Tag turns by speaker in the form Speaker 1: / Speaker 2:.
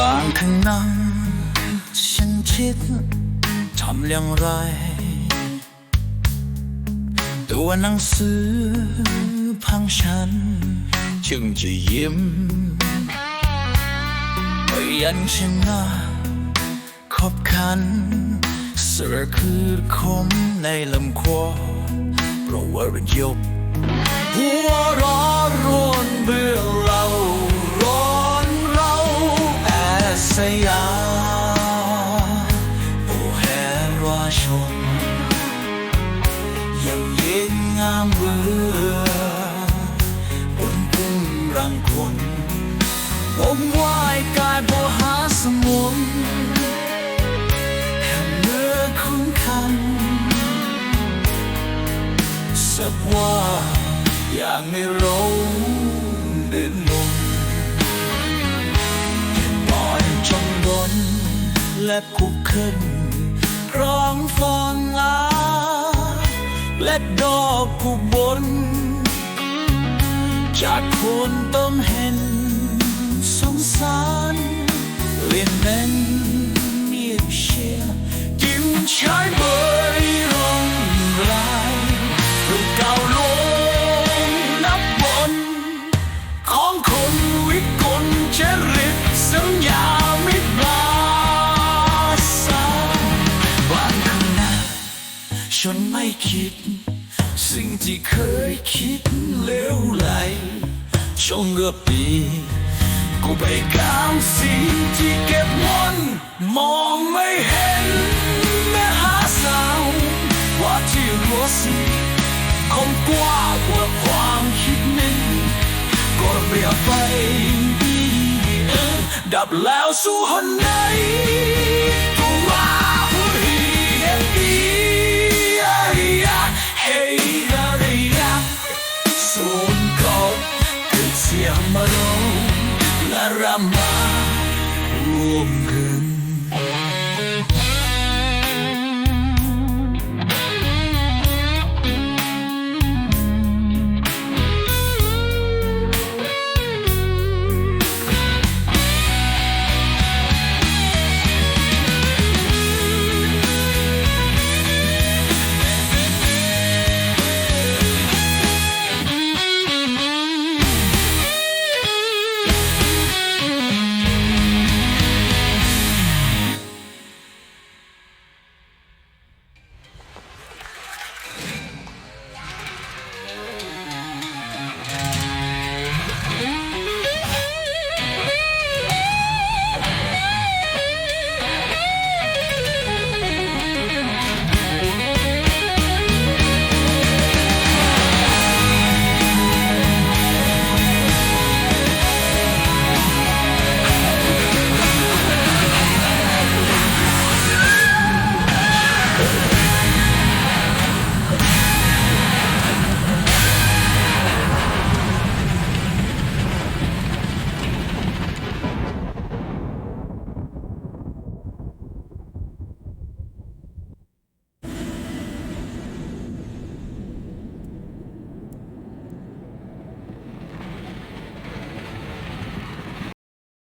Speaker 1: บางครั้งนั่งฉันคิดทำอย่างไร ตัวหนังสือพังฉัน จึงจะยิ้มไม่ยันชนะขบคัน เสือคือคมในลำคอเพราะว่าเรยบหัวร้อนร้อนเบื่อ ยาโอแหราชนยังยิ่งงามเรือปนพุ่งรังคนผมว่ายกายบ่หาสมุนแห่งเนื้อคุ้นคันสักว่าอย่างไม่รู้เดินลง และคุกขึ้นร้องฟองอาและดอกผู้บน จากคนต้มเห็นสงสารเลียนนั้นเงียบเชียจิ้มชายเบย คิด สิ่งที่เคยคิดเลวไหลช่วงเกือบปีกูไปกามสิ่งที่เก็บมันมองไม่เห็นแม้หาสาวว่าที่รัวสีคงกว้ากว่าความคิดนี้ก็เปรียบไปดับแล้วสู้หนไหน คื